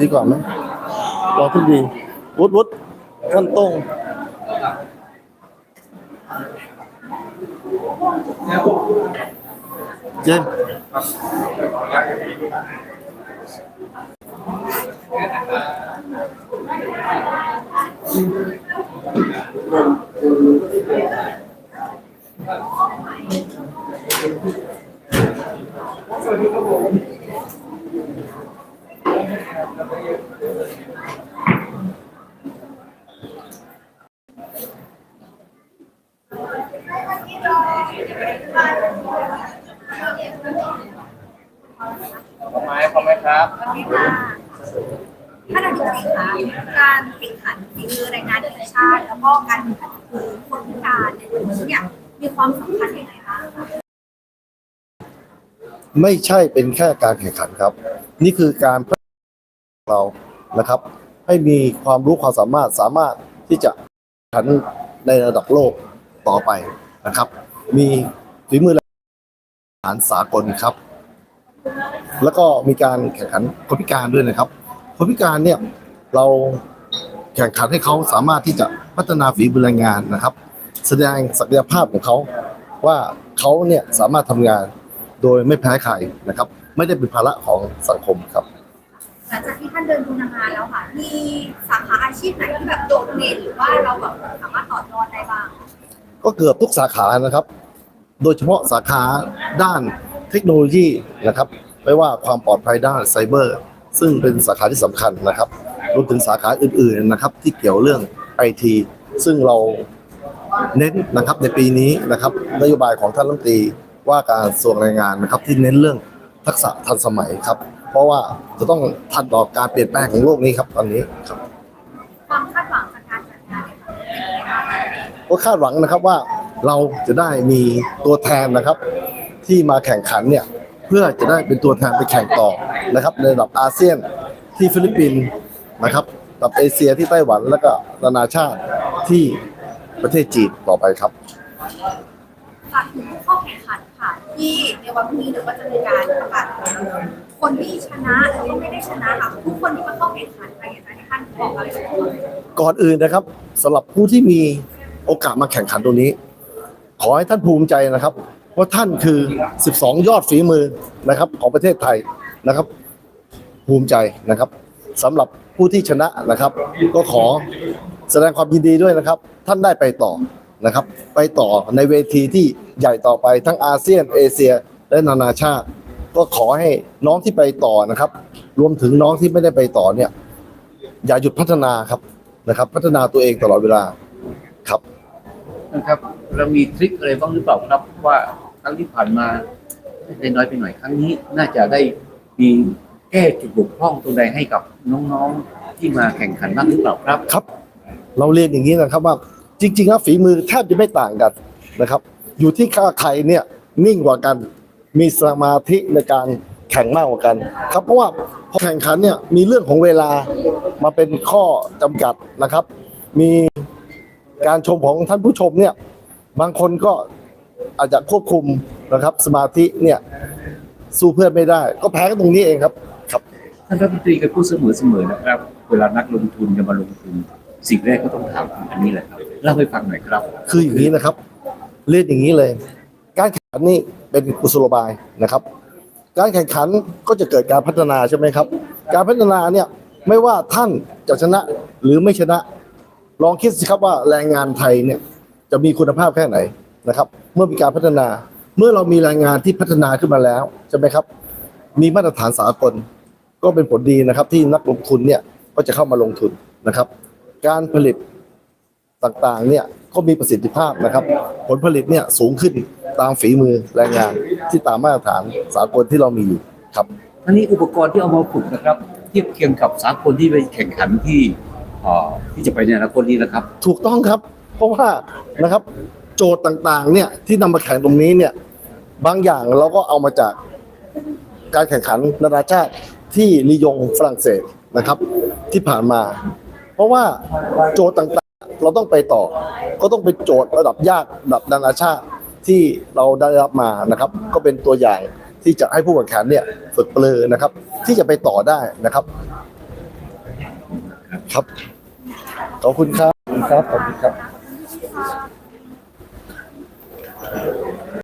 ดีกว่าไหมรองทุกดีวุฒิวุฒิท่านตรงเจมส์ ไม้พร้อมไหมครับสวัสดีค่ะท่านอธิบดีคะการแข่งขันฝีมือแรงงานแห่งชาติ แล้วก็การแข่งขันคือคนพิการในกลุ่มนี้เนี่ยมีความสำคัญยังไงบ้างคะไม่ใช่เป็นแค่การแข่งขันครับ นี่คือการพัฒนา เรานะครับ ให้มีความรู้ความสามารถสามารถที่จะแข่งขันในระดับโลกต่อไปนะครับ มีฝีมือแฐานสากลครับ แล้วก็มีการแข่งขันคนพิการด้วยนะครับคนพิการเนี่ยเราแข่งขันให้เขาสามารถที่จะพัฒนาฝีมือแรงงานนะครับ แสดงศักยภาพของเขาว่าเขาเนี่ยสามารถทำงานโดยไม่แพ้ใครนะครับ ไม่ได้เป็นภาระของสังคมครับ ลังจากที่ท่านเดินดูงานแล้วค่ะ มีสาขาอาชีพไหนที่แบบโดดเด่นหรือว่าเราแบบสามารถต่อยอดได้บ้าง ก็เกือบทุกสาขานะครับ โดยเฉพาะสาขาด้านเทคโนโลยีนะครับ ไม่ว่าความปลอดภัยด้านไซเบอร์ ซึ่งเป็นสาขาที่สำคัญนะครับ รวมถึงสาขาอื่นๆนะครับ ที่เกี่ยวเรื่องไอทีซึ่งเราเน้นนะครับในปีนี้นะครับนโยบายของท่านรัฐมนตรีว่าการกระทรวงแรงงานนะครับ ที่เน้นเรื่องทักษะทันสมัยครับ เพราะว่าจะต้องทันต่อการเปลี่ยนแปลงของโลกนี้ครับตอนนี้ครับความคาดหวังจากการจัดงานเนี่ยค่ะเป็นยังไงบ้าคะก็คาดหวังนะครับว่าเราจะได้มีตัวแทนนะครับ ที่มาแข่งขันเนี่ยเพื่อจะได้เป็นตัวแทนไปแข่งต่อนะครับ ในระดับอาเซียนที่ฟิลิปปินส์นะครับระดับเอเชียที่ไต้หวันแล้วก็นานาชาติที่ประเทศจีนต่อไปครับฝากถึงผู้เข้าแข่งขันค่ะที่ในวันพรุ่งนี้เดี๋ยวก็จะมีการประกาศ คนที่ชนะแล้วก็ไม่ได้ชนะค่ะทุกคนที่มาเข้าแข่งขันใครอยากจะให้ท่านบอกอะไรกับเราก่อนอื่นนะครับสำหรับผู้ที่มีโอกาสมาแข่งขันตรงนี้ ขอให้ท่านภูมิใจนะครับ ว่าท่านคือ 12 ยอดฝีมือนะครับ ของประเทศไทยนะครับ ภูมิใจนะครับสำหรับผู้ที่ชนะนะครับ ก็ขอแสดงความยินดีด้วยนะครับ ท่านได้ไปต่อนะครับ ไปต่อในเวทีที่ใหญ่ต่อไปทั้งอาเซียน เอเชีย และนานาชาติ ก็ขอให้น้องที่ไปต่อนะครับ รวมถึงน้องที่ไม่ได้ไปต่อเนี่ย อย่าหยุดพัฒนาครับนะครับ พัฒนาตัวเองตลอดเวลาครับนะครับเรามีทริคอะไรบ้างหรือเปล่าครับว่าครั้งที่ผ่านมาได้น้อยไปหน่อยครั้งนี้ น่าจะได้มีแก้จุดบกพร่องตรงใดให้กับน้องๆที่มาแข่งขันบ้างหรือเปล่าครับครับ เราเรียนอย่างนี้นะครับว่าจริงๆแล้วฝีมือแทบจะไม่ต่างกันนะครับ อยู่ที่ค่าใครเนี่ยนิ่งกว่ากัน มีสมาธิในการแข่งมากกว่ากัน ครับเพราะว่าพอแข่งขันเนี่ยมีเรื่องของเวลามาเป็นข้อจำกัดนะครับ มีการชมของท่านผู้ชมเนี่ยบางคนก็อาจจะควบคุมนะครับ สมาธิเนี่ยสู้เพื่อนไม่ได้ ก็แพ้กันตรงนี้เองครับครับท่านรัฐมนตรีเคยพูดเสมอๆนะครับ เวลานักลงทุนจะมาลงทุน สิ่งแรกก็ต้องถามอันนี้แหละครับเล่าให้ฟังหน่อยครับ คืออย่างนี้นะครับ เรียนอย่างนี้เลย การแข่งขันนี่ เป็นกุศโลบายนะครับ การแข่งขันก็จะเกิดการพัฒนาใช่ไหมครับ การพัฒนาเนี่ยไม่ว่าท่านจะชนะหรือไม่ชนะ ลองคิดสิครับว่าแรงงานไทยเนี่ยจะมีคุณภาพแค่ไหนนะครับ เมื่อมีการพัฒนาเมื่อเรามีแรงงานที่พัฒนาขึ้นมาแล้วใช่ไหมครับ มีมาตรฐานสากลก็เป็นผลดีนะครับ ที่นักลงทุนเนี่ยก็จะเข้ามาลงทุนนะครับ การผลิตต่างๆเนี่ยก็มีประสิทธิภาพนะครับ ผลผลิตเนี่ยสูงขึ้น ตามฝีมือแรงงานที่ตามมาตรฐานสากลที่เรามีอยู่ครับอันนี้อุปกรณ์ที่เอามาฝึกนะครับ เทียบเคียงกับสากลที่ไปแข่งขันที่เอ่อที่จะไปในอนาคตนี้นะครับ ถูกต้องครับ เพราะว่านะครับโจทย์ต่างๆ เนี่ยที่นำมาแข่งตรงนี้เนี่ยบางอย่างเราก็เอามาจากการแข่งขันนานาชาติที่ลียงฝรั่งเศสนะครับ ที่ผ่านมา เพราะว่าโจทย์ต่างๆ เราต้องไปต่อ ก็ต้องเป็นโจทย์ระดับยากระดับนานาชาติ ที่เราได้รับมานะครับ ก็เป็นตัวอย่างที่จะให้ผู้แข่งขันเนี่ยฝึกปลือนะครับ ที่จะไปต่อได้นะครับ ครับขอบคุณครับขอบคุณครับขอบคุณครับ